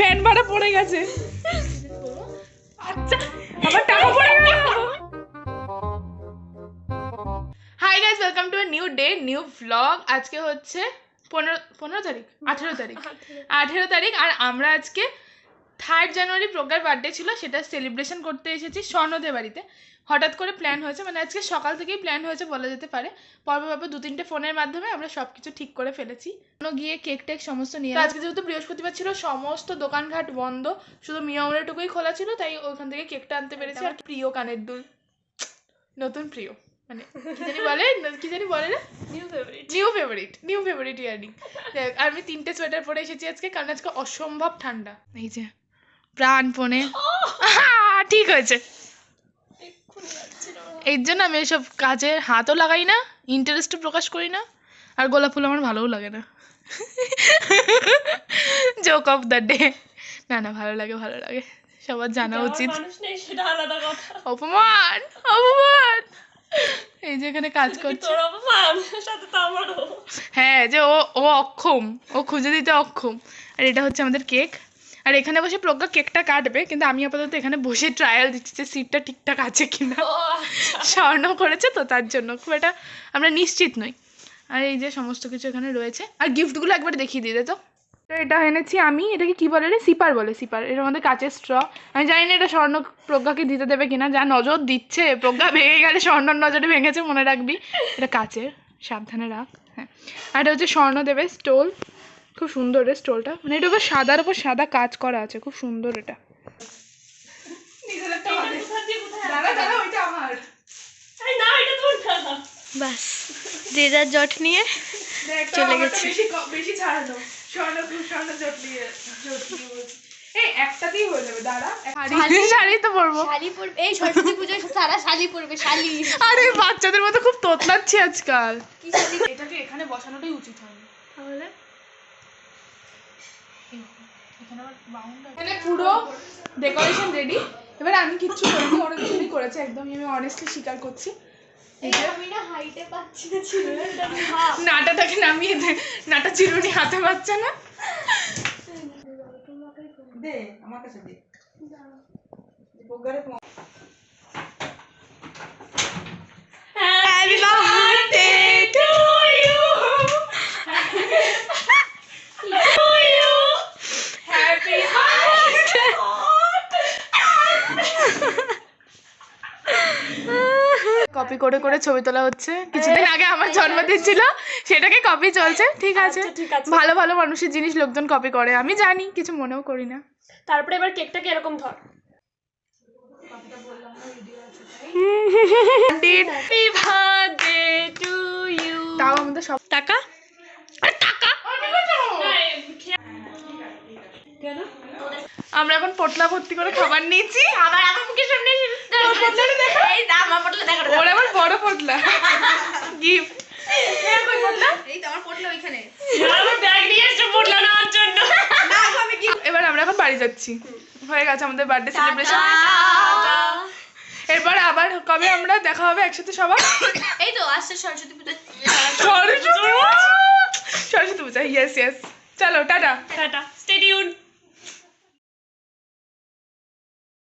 Van ভাড়া পড়ে গেছে। আচ্ছা আমার টাকা পড়ে গেল। Hi guys welcome to a new day new vlog আজকে হচ্ছে পনেরো পনেরো তারিখ আঠেরো তারিখ। আঠেরো তারিখ আর আমরা আজকে থার্ড জানুয়ারি প্রজ্ঞার বার্থডে ছিল সেটা সেলিব্রেশন করতে এসেছি স্বর্ণদে বাড়িতে। হঠাৎ করে প্ল্যান হয়েছে মানে আজকে সকাল থেকেই প্ল্যান হয়েছে বলা যেতে পারে। পর্বভাবে দু তিনটে ফোনের মাধ্যমে আমরা সব কিছু ঠিক করে ফেলেছি। কোনো গিয়ে কেক টেক সমস্ত নিয়ে আজকে যেহেতু বৃহস্পতিবার ছিল সমস্ত দোকানঘাট বন্ধ। শুধু মিয়মরেটুকুই খোলা ছিল তাই ওখান থেকে কেকটা আনতে পেরেছি। আর প্রিয় কানের দুল। নতুন প্রিয় মানে কি জানি বলে কি জানি বলে না? New favourite new favourite new favourite earring আমি তিনটে সোয়েটার পরে এসেছি আজকে কারণ আজকে অসম্ভব ঠান্ডা। এই যে প্রাণপণে। ঠিক হয়েছে। এর জন্য আমি এসব কাজে হাতও লাগাই না ইন্টারেস্টও প্রকাশ করি না আর গোলাপ ফুল আমার ভালোও লাগে না। জোক অফ দ্য ডে না না ভালো লাগে ভালো লাগে। সবার জানা উচিত। অপমান অপমান। এই যে এখানে কাজ করছে। হ্যাঁ যে ও ও অক্ষম। ও খুঁজে দিতে অক্ষম। আর এটা হচ্ছে আমাদের কেক। আর এখানে বসে প্রজ্ঞা কেকটা কাটবে কিন্তু আমি আপাতত এখানে বসে ট্রায়াল দিচ্ছি যে সিটটা ঠিকঠাক আছে কিনা। আচ্ছা। স্বর্ণ করেছে তো তার জন্য খুব একটা আমরা নিশ্চিত নই। আর এই যে সমস্ত কিছু এখানে রয়েছে। আর গিফটগুলো একবার দেখিয়ে দিয়ে তো। তো এটা এনেছি আমি এটাকে কি বলে রে? সিপার বলে সিপার। এর মধ্যে কাচের স্ট্র আমি জানি না এটা স্বর্ণ প্রজ্ঞাকে দিতে দেবে কিনা যা নজর দিচ্ছে। প্রজ্ঞা ভেঙে গেলে স্বর্ণর নজরে ভেঙেছে মনে রাখবি। এটা কাচের সাবধানে রাখ হ্যাঁ। আর এটা হচ্ছে স্বর্ণ দেবে স্টোল খুব সুন্দর রে স্টোলটা। মানে এটা উপর সাদার উপর সাদা কাজ করা আছে খুব সুন্দর এটা। বাস যে যার জট নিয়ে চলে গেছি। বেশি ছাড়ানো স্বর্ণ স্বর্ণ জট দিয়ে জট দিয়ে বলছি। এই একটাতেই হয়ে যাবে দাঁড়া। শাড়ি তো পরবো। শালি পরবে এই সরস্বতী পুজোয় সারা শালি পরবে শালি আরে বাচ্চাদের মতো খুব তোতলাচ্ছি আজকাল। কি এটাকে এখানে বসানোটাই উচিত হবে তাহলে? এখানে পুরো ডেকোরেশন রেডি এবার আমি কিচ্ছু করিনি ওরা কিছুই করেছে একদমই। আমি অনেস্টলি স্বীকার করছি। এই আমি না হাইটে পাচ্ছি না ছিলটা ভাব নাটাটাকে নামিয়ে দে নাটা চিরুনি হাতে পাচ্ছে না। দে আমার কাছে দে প্রজ্ঞারে phone happy birthday to you to you happy birthday copy করে করে ছবি তোলা হচ্ছে। কিছুদিন আগে আমার জন্মদিন ছিল সেটাকে কপি চলছে ঠিক আছে। আচ্ছা, ঠিক আছে। ভালো ভালো মানুষের জিনিস লোকজন কপি করে আমি জানি কিছু মনেও করি না। তারপরে এবার কেকটাকে এরকম ধর? তাও আমাদের সব টাকা? আমরা এখন পোটলা ভর্তি করে খাবার নিয়েছি। আবার আমার মুখের সামনে এই দাম আমার পটলে দেখা ওর আবার বড় পোটলা গিফট এই তো আমার পটলে ওইখানে আমার ব্যাগ নিয়ে এসে পড়ল নেওয়ার জন্য। এবার আমরা এখন বাড়ি যাচ্ছি। হয়ে গেছে আমাদের বার্থডে সেলিব্রেশন এরপর আবার কবে আমরা দেখা হবে একসাথে সবার? এই তো আসছে সরস্বতী পূজা। সরস্বতী পূজা? ইয়েস ইয়েস চলো টাটা। টাটা।